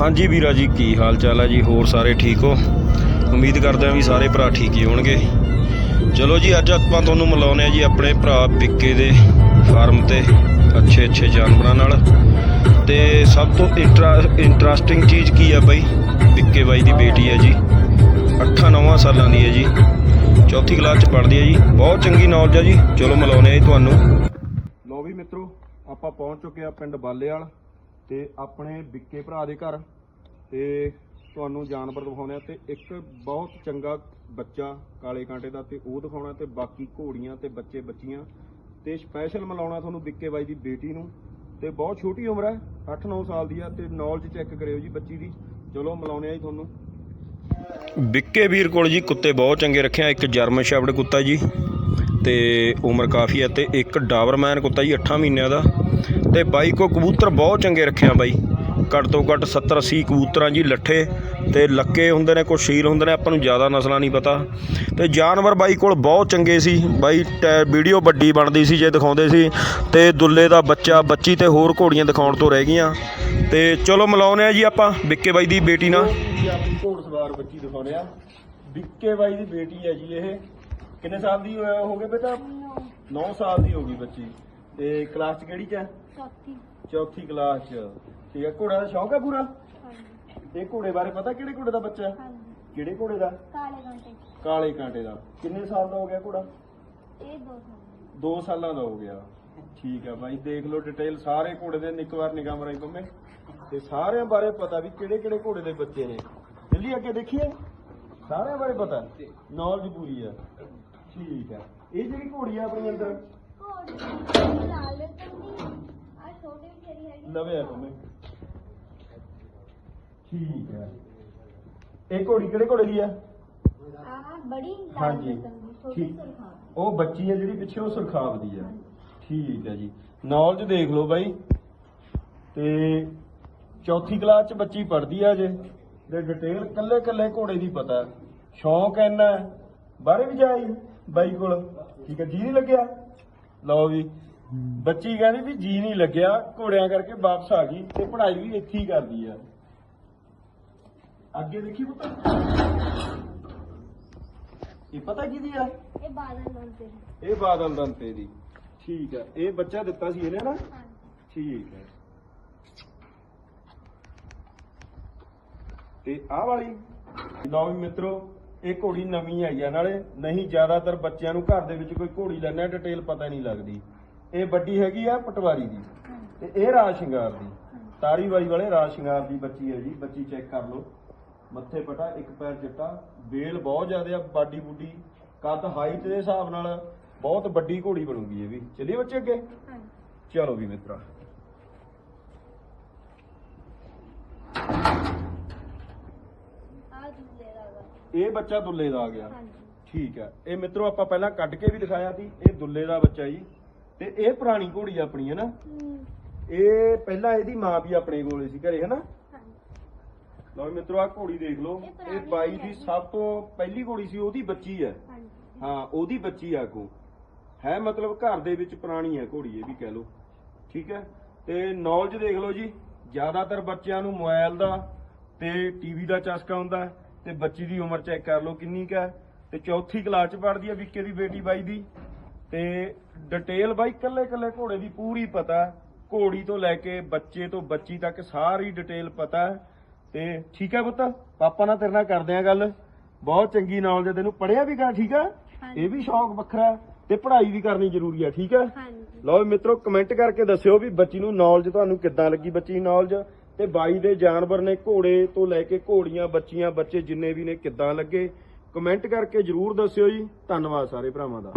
ਹਾਂਜੀ ਵੀਰਾ ਜੀ, ਕੀ ਹਾਲ ਚਾਲ ਹੈ ਜੀ? ਹੋਰ ਸਾਰੇ ਠੀਕ ਹੋ? ਉਮੀਦ ਕਰਦੇ ਹਾਂ ਵੀ ਸਾਰੇ ਭਰਾ ਠੀਕ ਹੀ ਹੋਣਗੇ। ਚਲੋ ਜੀ, ਅੱਜ ਆਪਾਂ ਤੁਹਾਨੂੰ ਮਿਲਾਉਂਦੇ ਆ ਜੀ ਆਪਣੇ ਭਰਾ ਪਿੱਕੇ ਦੇ ਫਾਰਮ ਤੇ ਅੱਛੇ ਅੱਛੇ ਜਾਨਵਰਾਂ ਨਾਲ। ਤੇ ਸਭ ਤੋਂ ਇੰਟਰਸਟਿੰਗ ਚੀਜ਼ ਕੀ ਆ ਬਾਈ? ਪਿੱਕੇ ਬਾਈ ਦੀ ਬੇਟੀ ਹੈ ਜੀ। 8-9 ਸਾਲਾਂ ਦੀ ਹੈ ਜੀ। ਚੌਥੀ ਕਲਾਸ ਚ ਪੜ੍ਹਦੀ ਹੈ ਜੀ। ਬਹੁਤ ਚੰਗੀ ਨੌਲੇਜ ਹੈ ਜੀ। ਚਲੋ ਮਿਲਾਉਂਦੇ ਆ ਜੀ ਤੁਹਾਨੂੰ। ਲੋ ਵੀ ਮਿੱਤਰੋ, ਆਪਾਂ ਪਹੁੰਚ ਚੁੱਕੇ ਆ ਪਿੰਡ ਬਾਲੇਵਾਲ। ਤੇ ਆਪਣੇ ਵਿੱਕੇ ਭਰਾ ਦੇ ਘਰ ਤੇ ਤੁਹਾਨੂੰ ਜਾਨਵਰ ਦਿਖਾਉਣੇ ਆ ਤੇ ਇੱਕ ਬਹੁਤ ਚੰਗਾ ਬੱਚਾ ਕਾਲੇ ਕਾਂਟੇ ਦਾ ਤੇ ਉਹ ਦਿਖਾਉਣਾ ਤੇ ਬਾਕੀ ਘੋੜੀਆਂ ਤੇ ਬੱਚੇ ਬੱਚੀਆਂ ਤੇ ਸਪੈਸ਼ਲ ਮਿਲਾਉਣਾ ਤੁਹਾਨੂੰ ਵਿੱਕੇ ਬਾਈ ਦੀ ਬੇਟੀ ਨੂੰ ਤੇ ਬਹੁਤ ਛੋਟੀ ਉਮਰ ਹੈ 8-9 ਸਾਲ ਦੀ ਆ ਤੇ ਨੌਲੇਜ ਚੈੱਕ ਕਰਿਓ ਜੀ ਬੱਚੀ ਦੀ। ਚਲੋ ਮਿਲਾਉਣੇ ਆ ਜੀ ਤੁਹਾਨੂੰ। ਵਿੱਕੇ ਵੀਰ ਕੋਲ ਜੀ ਕੁੱਤੇ ਬਹੁਤ ਚੰਗੇ ਰੱਖਿਆ ਇੱਕ ਜਰਮਨ ਸ਼ੈਫਰਡ ਕੁੱਤਾ ਜੀ ਤੇ ਉਮਰ ਕਾਫੀ ਹੈ ਤੇ ਇੱਕ ਡਾਬਰਮੈਨ ਕੁੱਤਾ ਜੀ 8 ਮਹੀਨਿਆਂ ਦਾ। ਤੇ ਬਾਈ ਕੋ ਕਬੂਤਰ ਬਹੁਤ ਚੰਗੇ ਰੱਖਿਆ ਬਾਈ। ਘੱਟ ਤੋਂ ਘੱਟ 70 80 ਕਬੂਤਰਾਂ ਜੀ ਲੱਠੇ ਤੇ ਲੱਕੇ ਹੁੰਦੇ ਨੇ ਕੁਛ ਸ਼ੀਲ ਹੁੰਦੇ ਨੇ, ਆਪਾਂ ਨੂੰ ਜ਼ਿਆਦਾ ਨਸਲਾਂ ਨਹੀਂ ਪਤਾ। ਤੇ ਜਾਨਵਰ ਬਾਈ ਕੋਲ ਬਹੁਤ ਚੰਗੇ ਸੀ। ਬਾਈ ਟੈ- ਵੀਡੀਓ ਵੱਡੀ ਬਣਦੀ ਸੀ ਜੇ ਦਿਖਾਉਂਦੇ ਸੀ। ਤੇ ਦੁੱਲੇ ਦਾ ਬੱਚਾ, ਬੱਚੀ ਤੇ ਹੋਰ ਘੋੜੀਆਂ ਦਿਖਾਉਣ ਤੋਂ ਰਹਿ ਗਈਆਂ। ਤੇ ਚਲੋ ਮਿਲਾਉਂਦੇ ਆ ਜੀ ਆਪਾਂ, ਵਿੱਕੇ ਬਾਈ ਦੀ ਬੇਟੀ ਨਾਲ। ਆਪਣੀ ਬੱਚੀ ਦਿਖਾਉਂਦੇ ਆ। ਵਿੱਕੇ ਬਾਈ ਦੀ ਬੇਟੀ ਹੈ ਜੀ ਇਹ। ਕਿੰਨੇ ਸਾਲ ਦੀ ਹੋ ਹੋ ਬੇਟਾ? 9 ਸਾਲ ਦੀ ਹੋ ਗਈ ਬੱਚੀ। ਤੇ ਕਲਾਸ ਚ ਕਿਹੜੀ ਚ ਹੈ? ਚੌਥੀ। ਚੌਥੀ ਕਲਾਸ ਚ। ਠੀਕ ਹੈ ਘੋੜਾ ਦਾ ਸ਼ੌਂਕ ਹੈ ਪੂਰਾ? ਹਾਂਜੀ। ਇਹ ਘੋੜੇ ਬਾਰੇ ਪਤਾ ਕਿਹੜੇ ਘੋੜੇ ਦਾ ਬੱਚਾ ਹੈ? ਹਾਂਜੀ। ਕਿਹੜੇ ਘੋੜੇ ਦਾ? ਕਾਲੇ ਘੰਟੇ ਕਾਲੇ ਕਾਂਟੇ ਦਾ। ਕਿੰਨੇ ਸਾਲ ਦਾ ਹੋ ਗਿਆ ਘੋੜਾ? ਇਹ ਦੋ ਸਾਲ 2 ਸਾਲਾਂ ਦਾ ਹੋ ਗਿਆ। ਠੀਕ ਹੈ ਬਾਈ ਦੇਖ ਲਓ ਡਿਟੇਲ ਸਾਰੇ ਘੋੜੇ ਦੇ ਇੱਕ ਵਾਰ ਨਿਗਾਹ ਮਰਾਈ ਪੰਮੇ। ਤੇ ਸਾਰਿਆਂ ਬਾਰੇ ਪਤਾ ਵੀ ਕਿਹੜੇ ਕਿਹੜੇ ਘੋੜੇ ਦੇ ਬੱਚੇ ਨੇ। ਜल्दी ਅੱਗੇ ਦੇਖੀਏ। ਸਾਰਿਆਂ ਬਾਰੇ ਪਤਾ। ਨੌਲੇਜ ਪੂਰੀ ਹੈ। ਠੀਕ ਹੈ। ਇਹ ਜਿਹੜੀ ਘੋੜੀ ਆ ਆਪਣੀ ਅੰਦਰ ਲਾਲ ਆ ਛੋਟੀ ਜਿਹੜੀ ਹੈਗੀ ਲਵੇ ਆ ਪੰਮੇ ਠੀਕ ਹੈ। ਇਹ ਘੋੜੀ ਕਿਹੜੇ ਘੋੜੇ ਦੀ ਆ? ਆ ਬੜੀ ਲਾਲ ਹਾਂਜੀ। ਕੰਦੀ ਛੋਟੀ ਠੀਕ। ਸੁਰਖਾ ਉਹ ਬੱਚੀ ਹੈ ਜਿਹੜੀ ਪਿੱਛੇ ਉਹ ਸੁਰਖਾਬ ਦੀ ਆ। ਠੀਕ ਹੈ ਜੀ। ਨੌਲੇਜ ਦੇਖ ਲਓ ਬਾਈ। ਤੇ ਚੌਥੀ ਕਲਾਸ ਚ ਬੱਚੀ ਪੜ੍ਹਦੀ ਆ ਜੇ। ਤੇ ਡਿਟੇਲ ਕੱਲੇ ਕੱਲੇ ਘੋੜੇ ਦੀ ਪਤਾ। ਸ਼ੌਂਕ ਇੰਨਾ ਹੈ। ਬਾਹਰੇ ਵੀ ਜਾਈ ਬਾਈ ਕੋਲ। ਠੀਕ ਹੈ। ਜੀ ਨਹੀਂ ਲੱਗਿਆ? ਲਓ ਵੀ ਬੱਚੀ ਕਹਿੰਦੀ ਵੀ ਜੀ ਨਹੀਂ ਲੱਗਿਆ ਘੋੜਿਆਂ ਕਰਕੇ ਵਾਪਸ ਆ ਗਈ ਤੇ ਪੜ੍ਹਾਈ ਵੀ ਇੱਥੇ ਹੀ ਕਰਦੀ ਆ। ਅੱਗੇ ਦੇਖੀ ਪੁੱਤ। ਇਹ ਪਤਾ ਕਿਹਦੀ ਆ? ਇਹ ਬਾਦਲ ਲੰਦੇ ਇਹ ਬਾਦਲ ਦੰਤੇ ਦੀ ਠੀਕ ਹੈ ਇਹ ਬੱਚਾ ਦਿੱਤਾ ਸੀ ਇਹਨੇ ਨਾ? ਠੀਕ ਹੈ ਤੇ ਆਹ ਵਾਲੀ। ਲਓ ਵੀ ਮਿੱਤਰੋ ਇਹ ਘੋੜੀ ਨਵੀਂ ਆਈ ਆ ਨਾਲੇ ਨਹੀਂ ਜ਼ਿਆਦਾਤਰ ਬੱਚਿਆਂ ਨੂੰ ਘਰ ਦੇ ਵਿੱਚ ਕੋਈ ਘੋੜੀ ਲੈਣਾ ਡਿਟੇਲ ਪਤਾ ਨਹੀਂ ਲੱਗਦੀ। ਇਹ ਵੱਡੀ ਹੈਗੀ ਆ ਪਟਵਾਰੀ ਦੀ ਤੇ ਇਹ ਰਾਜ ਸ਼ਿੰਗਾਰ ਦੀ। ਤਾਰੀ ਬਾਈ ਵਾਲੇ ਰਾਜ ਸ਼ਿੰਗਾਰ ਦੀ ਬੱਚੀ ਹੈ ਜੀ ਬੱਚੀ ਚੈੱਕ ਕਰ ਲਓ। ਮੱਥੇ ਪਟਾ ਇੱਕ ਪੈਰ ਚਿੱਟਾ ਬੇਲ ਬਹੁਤ ਜ਼ਿਆਦਾ ਆ ਬਾਡੀ ਬੁੱਡੀ ਕੱਦ ਹਾਈਟ ਦੇ ਹਿਸਾਬ ਨਾਲ ਬਹੁਤ ਵੱਡੀ ਘੋੜੀ ਬਣੂਗੀ ਇਹ ਵੀ। ਚੱਲੀਏ ਬੱਚੇ ਅੱਗੇ? ਚਲੋ ਵੀ ਮਿੱਤਰਾ ਆ ਦੁੱਲੇ ਦਾ ਵਾ। ਇਹ ਬੱਚਾ ਦੁੱਲੇ ਦਾ ਆ ਗਿਆ। ਹਾਂਜੀ। ਠੀਕ ਹੈ। ਇਹ ਮਿੱਤਰੋ ਆਪਾਂ ਪਹਿਲਾਂ ਕੱਢ ਕੇ ਵੀ ਦਿਖਾਇਆ ਸੀ। ਇਹ ਦੁੱਲੇ ਦਾ ਬੱਚਾ ਜੀ। ਤੇ ਇਹ ਪੁਰਾਣੀ ਘੋੜੀ ਆਪਣੀ ਹੈ ਨਾ। ਹਮ, ਇਹ ਪਹਿਲਾਂ ਇਹਦੀ ਮਾਂ ਵੀ ਆਪਣੇ ਕੋਲੇ ਸੀ ਘਰੇ ਹੈ ਨਾ ਹਾਂਜੀ। ਲਓ ਵੀ ਮਿੱਤਰੋ ਆ ਘੋੜੀ ਦੇਖ ਲਓ। ਇਹ ਪੁਰਾਣੀ ਇਹ ਬਾਈ ਦੀ। ਸਭ ਤੋਂ ਪਹਿਲੀ ਘੋੜੀ ਸੀ ਉਹਦੀ ਬੱਚੀ ਹੈ। ਹਾਂਜੀ। ਹਾਂ ਉਹਦੀ ਬੱਚੀ ਆ ਕੋ ਹੈ ਮਤਲਬ ਘਰ ਦੇ ਵਿੱਚ ਪੁਰਾਣੀ ਹੈ ਘੋੜੀ ਇਹ ਵੀ ਕਹਿ ਲਓ। ਠੀਕ ਹੈ। ਤੇ ਨੌਲੇਜ ਦੇਖ ਲਓ ਜੀ। ਜ਼ਿਆਦਾਤਰ ਬੱਚਿਆਂ ਨੂੰ ਮੋਬਾਈਲ ਦਾ ਤੇ ਟੀਵੀ ਦਾ ਚਸਕਾ ਹੁੰਦਾ ਹੈ। ਤੇ ਬੱਚੀ ਦੀ ਉਮਰ ਚੈੱਕ ਕਰ ਲਓ ਕਿੰਨੀ ਕੁ ਤੇ ਚੌਥੀ ਕਲਾਸ ਚ ਪੜ੍ਹਦੀ ਹੈ ਵਿੱਕੇ ਦੀ ਬੇਟੀ ਬਾਈ ਦੀ। ਤੇ ਡਿਟੇਲ ਬਾਈ ਕੱਲੇ ਕੱਲੇ ਘੋੜੇ ਦੀ ਪੂਰੀ ਪਤਾ। ਘੋੜੀ ਤੋਂ ਲੈ ਕੇ ਬੱਚੇ ਤੋਂ ਬੱਚੀ ਤੱਕ ਸਾਰੀ ਡਿਟੇਲ ਪਤਾ। ਤੇ ਠੀਕ ਹੈ ਪੁੱਤ? ਪਾਪਾ ਨਾਲ ਤੇਰੇ ਨਾਲ ਕਰਦੇ ਆ ਗੱਲ। ਬਹੁਤ ਚੰਗੀ ਨੌਲੇਜ ਹੈ ਤੈਨੂੰ। ਪੜਿਆ ਵੀ ਕਰ ਠੀਕ ਹਾਂਜੀ। ਇਹ ਵੀ ਸ਼ੌਂਕ ਵੱਖਰਾ। ਤੇ ਪੜ੍ਹਾਈ ਵੀ ਕਰਨੀ ਜ਼ਰੂਰੀ ਹੈ ਠੀਕ ਹੈ ਹਾਂਜੀ। ਲਓ ਮਿੱਤਰੋ ਕਮੈਂਟ ਕਰਕੇ ਦੱਸਿਓ ਵੀ ਬੱਚੀ ਨੂੰ ਨੌਲੇਜ ਤੁਹਾਨੂੰ ਕਿੱਦਾਂ ਲੱਗੀ ਬੱਚੀ ਦੀ ਨੌਲੇਜ ਤੇ ਬਾਈ ਦੇ ਜਾਨਵਰ ਨੇ ਘੋੜੇ ਤੋਂ ਲੈ ਕੇ ਘੋੜੀਆਂ, ਬੱਚੀਆਂ, ਬੱਚੇ ਜਿੰਨੇ ਵੀ ਨੇ ਕਿੱਦਾਂ ਲੱਗੇ? ਕਮੈਂਟ ਕਰਕੇ ਜਰੂਰ ਦੱਸਿਓ ਜੀ। ਧੰਨਵਾਦ ਸਾਰੇ ਭਰਾਵਾਂ ਦਾ।